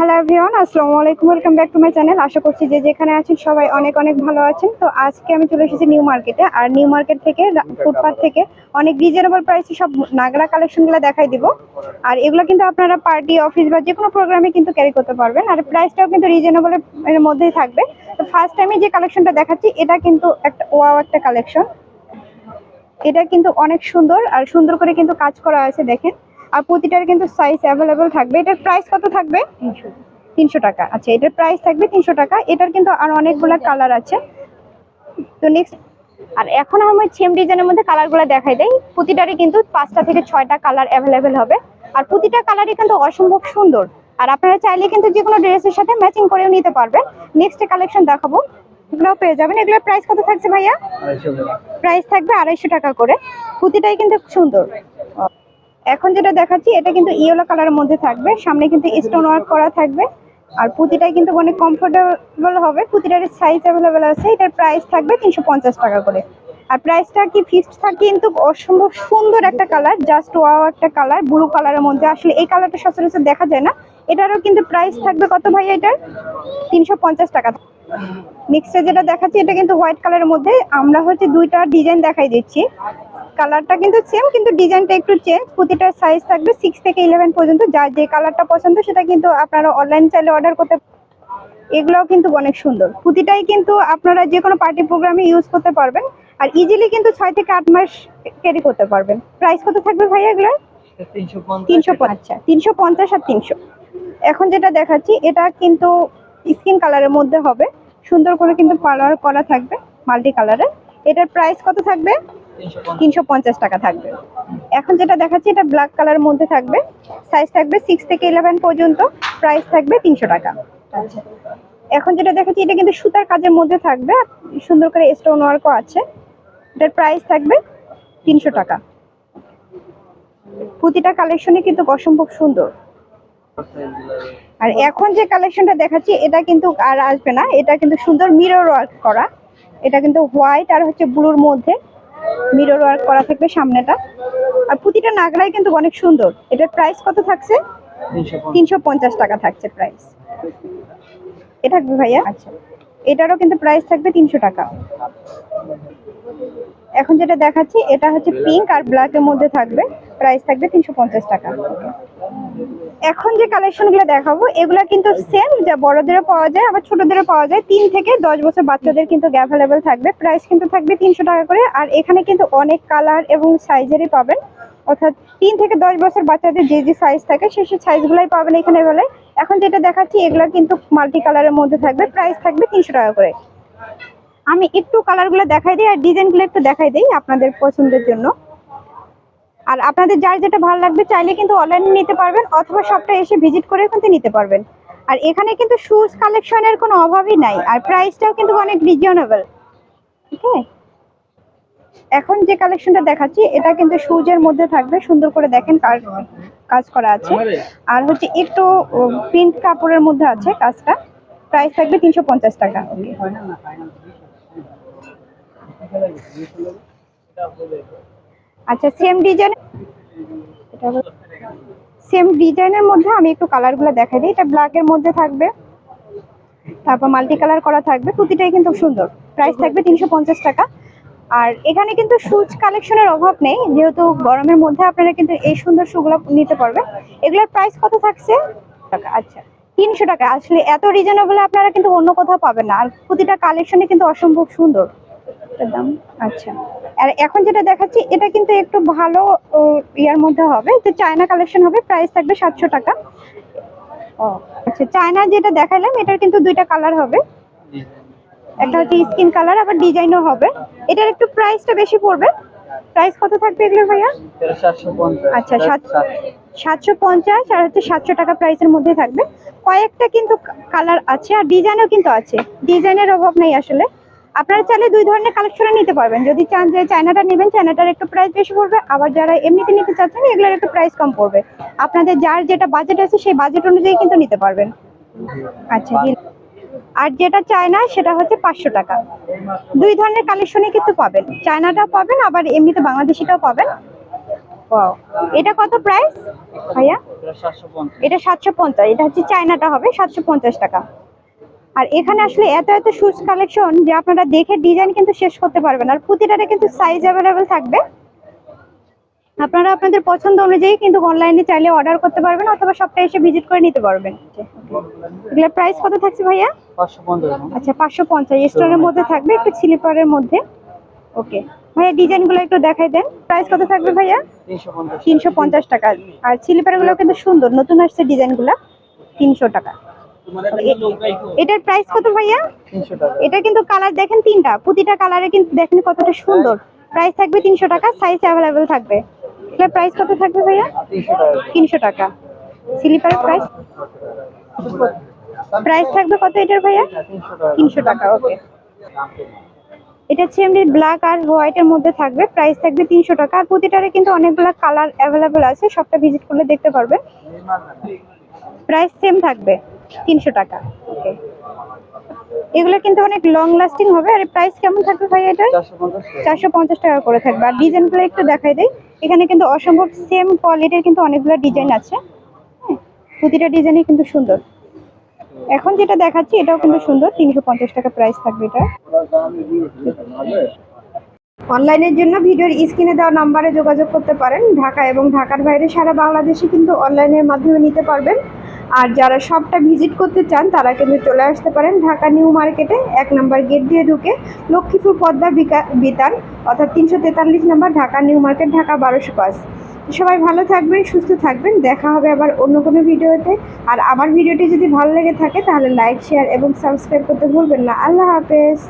Hello everyone আসসালামু আলাইকুম welcome back to my channel আশা করছি যে যেখানে আছেন সবাই অনেক অনেক ভালো আছেন। তো আজকে আমি চলে এসেছি নিউ মার্কেটে আর নিউ মার্কেট থেকে ফুটপাথ থেকে অনেক রিজনেবল প্রাইসে সব নাগরা কালেকশনগুলো দেখাই দিব। আর এগুলো কিন্তু আপনারা পার্টি অফিস বা যে কোনো প্রোগ্রামে কিন্তু ক্যারি করতে পারবেন। আর প্রাইসটাও কিন্তু রিজনেবল এর মধ্যেই থাকবে। তো ফার্স্ট টাইমে যে কালেকশনটা দেখাচ্ছি এটা কিন্তু একটা ওয়াও একটা কালেকশন এটা কিন্তু অনেক সুন্দর। আর সুন্দর করে কিন্তু কাজ করা আছে দেখেন। আর প্রতিটার কিন্তু সাইজ অ্যাভেলেবেল থাকবে। এটার প্রাইস কত থাকবে? তিনশো। টাকা। আচ্ছা এটার প্রাইস থাকবে তিনশো টাকা। এটার কিন্তু আর অনেকগুলো কালার আছে। তো নেক্সট আর এখন আমি সেম ডিজাইনের মধ্যে কালারগুলো দেখাই দেই। প্রতিটারই কিন্তু পাঁচটা থেকে ছয়টা কালার অ্যাভেলেবেল হবে। আর প্রতিটা কালারই কিন্তু অসম্ভব সুন্দর। আর আপনারা চাইলে কিন্তু যে কোনো ড্রেসের সাথে ম্যাচিং করেও নিতে পারবেন। নেক্সট কালেকশন দেখাবো। এগুলোও পেয়ে যাবেন। এগুলোর প্রাইস কত থাকছে ভাইয়া? প্রাইস থাকবে আড়াইশো টাকা করে। প্রতিটাই কিন্তু সুন্দর। এখন যেটা দেখাচ্ছি, এটা কিন্তু ইয়েলো কালারের মধ্যে থাকবে। সামনে কিন্তু স্টোন ওয়ার্ক করা থাকবে। আর পুঁতিটাই কিন্তু অনেক কমফোর্টেবল হবে। পুঁতিটার সাইজ অ্যাভেলেবেল আছে। এটার প্রাইস থাকবে তিনশো পঞ্চাশ টাকা করে। আর প্রাইসটা কি ফিক্সড থাকে কিন্তু অসম্ভব সুন্দর একটা কালার জাস্ট ওয়াও একটা কালার ব্লু কালারের মধ্যে। আসলে এই কালারটা সচরাচর দেখা যায় না। এটারও কিন্তু প্রাইস থাকবে কত ভাই এটার? তিনশো পঞ্চাশ টাকা। নেক্সটে যেটা দেখাচ্ছি, এটা কিন্তু হোয়াইট কালারের মধ্যে। আমরা হচ্ছে দুইটা ডিজাইন দেখাই দিচ্ছি। কালারটা কিন্তু সেম কিন্তু ডিজাইনটা একটু চেঞ্জ প্রতিটার সাইজ থাকবে সিক্স থেকে ইলেভেন পর্যন্ত। যার যে কালারটা পছন্দ সেটা কিন্তু আপনারা অনলাইন চাইলে অর্ডার করতে এগুলোও কিন্তু অনেক সুন্দর। প্রতিটাই কিন্তু আপনারা যে কোনো পার্টি প্রোগ্রামে ইউজ করতে পারবেন। আর ইজিলি কিন্তু ছয় থেকে আট মাস ক্যারি করতে পারবেন। প্রাইস কত থাকবে ভাই এগুলোর? তিনশো আচ্ছা তিনশো পঞ্চাশ আর তিনশো। এখন যেটা দেখাচ্ছি এটা কিন্তু স্কিন কালারের মধ্যে হবে। সুন্দর করে কিন্তু কালার করা থাকবে মাল্টি কালারের। এটার প্রাইস কত থাকবে? তিনশো পঞ্চাশ। টাকা থাকবে। এখন যেটা দেখাচ্ছি এটা ব্ল্যাক কালারের মধ্যে থাকবে। সাইজ থাকবে সিক্স থেকে ইলেভেন পর্যন্ত প্রাইস থাকবে তিনশো টাকা। আচ্ছা। এখন যেটা দেখাচ্ছি এটা কিন্তু সুতার কাজের মধ্যে থাকবে। সুন্দর করে স্টোন ওয়ার্কও আছে। এটার প্রাইস থাকবে তিনশো টাকা। প্রতিটা কালেকশনে কিন্তু অসম্ভব সুন্দর। আর এখন যে কালেকশনটা দেখাচ্ছি এটা কিন্তু আর আসবে না। এটা কিন্তু সুন্দর মিরর ওয়ার্ক করা। এটা কিন্তু হোয়াইট আর হচ্ছে ব্লুর মধ্যে। মিরর ওয়ার্ক করা থাকবে সামনেটা। আর প্রতিটা নাগরাই কিন্তু অনেক সুন্দর। এটার প্রাইস কত থাকছে? তিনশো পঞ্চাশ। টাকা থাকছে প্রাইস এটা থাকবে ভাইয়া? আচ্ছা। এটারও কিন্তু প্রাইস থাকবে তিনশো টাকা। এখন যেটা দেখাচ্ছি এটা হচ্ছে পিঙ্ক আর ব্ল্যাকের মধ্যে থাকবে। প্রাইস থাকবে তিনশো পঞ্চাশ টাকা। এখন যে কালেকশনগুলো দেখাবো, এগুলা কিন্তু সেম যা বড়দেরও পাওয়া যায়, আবার ছোটদেরও পাওয়া যায়। তিন থেকে দশ বছর বাচ্চাদের কিন্তু অ্যাভেলেবেল থাকবে। প্রাইস কিন্তু থাকবে তিনশো টাকা করে। আর এখানে কিন্তু অনেক কালার এবং সাইজেরই পাবেন। অর্থাৎ তিন থেকে দশ বছর বাচ্চাদের যে যে সাইজ থাকে সেই সেই সাইজগুলাই পাবেন এখানে বলে এখন যেটা দেখাচ্ছি, এগুলো কিন্তু মাল্টি কালারের মধ্যে থাকবে। প্রাইস থাকবে তিনশো টাকা করে। আমি একটু কালারগুলো দেখাই দিই, আর ডিজাইনগুলো একটু দেখাই দিই আপনাদের পছন্দের জন্য। আর আপনাদের যার যেটা ভালো লাগবে চাইলে কিন্তু অনলাইনে নিতে পারবেন অথবা সবটা এসে ভিজিট করে কিন্তু নিতে পারবেন। আর এখানে কিন্তু শুজ কালেকশনের কোনো অভাবই নাই আর প্রাইসটাও কিন্তু অনেক রিজনেবল ঠিক আছে এখন যে কালেকশনটা দেখাচ্ছি এটা কিন্তু শুজের মধ্যে থাকবে সুন্দর করে দেখেন কাজ কাজ করা আছে। আর হচ্ছে একটু প্রিন্ট কাপড়ের মধ্যে আছে কাজটা প্রাইস থাকবে তিনশো পঞ্চাশ টাকা। আচ্ছা সেম ডিজাইন সেম ডিজাইনের মধ্যে আমি একটু কালারগুলো দেখাই দিই। এটা ব্ল্যাকের মধ্যে থাকবে। তারপর মাল্টি কালার করা থাকবে। প্রতিটাই কিন্তু সুন্দর। প্রাইস থাকবে তিনশো পঞ্চাশ টাকা। আর এখানে কিন্তু শুজ কালেকশনের অভাব নেই। যেহেতু গরমের মধ্যে আপনারা কিন্তু এই সুন্দর শুগুলো নিতে পারবেন। এগুলোর প্রাইস কত থাকছে? টাকা আচ্ছা তিনশো টাকা। আসলে এত রিজনেবল আপনারা কিন্তু অন্য কোথাও পাবেন না। আর প্রতিটা কালেকশনে কিন্তু অসম্ভব সুন্দর। এটার দাম আচ্ছা। আর এখন যেটা দেখাচ্ছি এটা কিন্তু একটু ভালো ইয়ার মধ্যে হবে। তো চায়না কালেকশন হবে প্রাইস থাকবে সাতশো টাকা। ও আচ্ছা চায়না যেটা দেখালাম এটার কিন্তু দুইটা কালার হবে। একটা হচ্ছে স্কিন কালার আবার ডিজাইনও হবে। এটার একটু প্রাইসটা বেশি পড়বে। প্রাইস কত থাকবে এগুলো ভাইয়া? আচ্ছা সাত সাতশো পঞ্চাশ আর হচ্ছে সাতশো টাকা প্রাইসের মধ্যে থাকবে। কয়েকটা কিন্তু কালার আছে আর ডিজাইনও কিন্তু আছে। ডিজাইনের অভাব নেই আসলে। আপনারা চাইলে দুই ধরনের কালেকশনে নিতে পারবেন। যদি চান যে চায়নাটা নেবেন চায়নাটার একটু প্রাইস বেশি পড়বে। আবার যারা এমনিতে নিতে চাচ্ছেন এগুলোর একটু প্রাইস কম পড়বে। আপনাদের যার যেটা বাজেট আছে সেই বাজেট অনুযায়ী কিন্তু নিতে পারবেন। আচ্ছা আর যেটা চায়না সেটা হচ্ছে পাঁচশো টাকা। দুই ধরনের কালেকশনে কিন্তু পাবেন। চায়নাটাও পাবেন আবার এমনিতে বাংলাদেশিটাও পাবেন। ওয়াও এটা কত প্রাইস ভাইয়া? এটা সাতশো পঞ্চাশ। এটা হচ্ছে চায়নাটা হবে সাতশো পঞ্চাশ টাকা। আর এখানে আসলে এত এত শুজ কালেকশন যে আপনারা দেখে ডিজাইন কিন্তু শেষ করতে পারবেন। আর প্রতিটারে কিন্তু সাইজ অ্যাভেলেবেল থাকবে। আপনারা আপনাদের পছন্দ অনুযায়ী কিন্তু অনলাইনে চাইলে অর্ডার করতে পারবেন অথবা সবটা এসে ভিজিট করে নিতে পারবেন। এগুলোর প্রাইস কত থাকছে ভাইয়া? আচ্ছা পাঁচশো পঞ্চাশ। স্টোনের মধ্যে থাকবে একটু স্লিপারের মধ্যে। ওকে। ভাইয়া ডিজাইনগুলো একটু দেখাই দেন। প্রাইস কত থাকবে ভাইয়া? তিনশো পঞ্চাশ। তিনশো পঞ্চাশ টাকা। আর স্লিপারগুলো কিন্তু সুন্দর নতুন আসছে ডিজাইনগুলো তিনশো টাকা। এটার প্রাইস কত ভাইয়া? এটা কিন্তু কালার দেখেন তিনটা। প্রতিটা কালারে কিন্তু দেখেন কতটা সুন্দর। প্রাইস থাকবে তিনশো টাকা সাইজ অ্যাভেলেবেল থাকবে। এটার প্রাইস কত থাকবে ভাইয়া? তিনশো টাকা। তিনশো টাকা। স্লিপারের প্রাইস প্রাইস থাকবে কত এটার ভাইয়া? তিনশো টাকা। ওকে এটা হচ্ছে এমনি ব্ল্যাক আর হোয়াইটের মধ্যে থাকবে। প্রাইস থাকবে তিনশো টাকা। আর প্রতিটারে কিন্তু অনেকগুলো কালার অ্যাভেলেবেল আছে। সবটা ভিজিট করলে দেখতে পারবে। প্রাইস সেম থাকবে। তিনশো টাকা ওকে এগুলো কিন্তু অনেক লং লাস্টিং হবে আর প্রাইস কেমন থাকবে ভাই এটা? চারশো পঞ্চাশ টাকা। চারশো পঞ্চাশ টাকা করে থাকবে। আর ডিজাইনগুলো একটু দেখাই দেয় এখানে কিন্তু অসম্ভব সেম কোয়ালিটির কিন্তু অনেকগুলো ডিজাইন আছে হ্যাঁ, প্রতিটা ডিজাইনই কিন্তু সুন্দর। এখন যেটা দেখাচ্ছি এটাও কিন্তু সুন্দর। তিনশো পঞ্চাশ টাকা প্রাইস থাকবে এটা। অনলাইনের জন্য ভিডিওর স্ক্রিনে দেওয়া নাম্বারে যোগাযোগ করতে পারেন। ঢাকা এবং ঢাকার বাইরে সারা বাংলাদেশে কিন্তু অনলাইনের মাধ্যমে নিতে পারবেন। আর যারা সবটা ভিজিট করতে চান, তারা কিন্তু চলে আসতে পারেন ঢাকা নিউ মার্কেটে। এক নম্বর গেট দিয়ে ঢুকে লক্ষ্মীপুর পদ্মা বিতান, অর্থাৎ তিনশো তেতাল্লিশ নম্বর ঢাকা নিউ মার্কেট, ঢাকা বারোশো পাঁচ। সবাই ভালো থাকবেন, সুস্থ থাকবেন। দেখা হবে আবার অন্য কোনো ভিডিওতে। আর আমার ভিডিওটি যদি ভালো লেগে থাকে, তাহলে লাইক শেয়ার এবং সাবস্ক্রাইব করতে ভুলবেন না। আল্লাহ হাফেজ।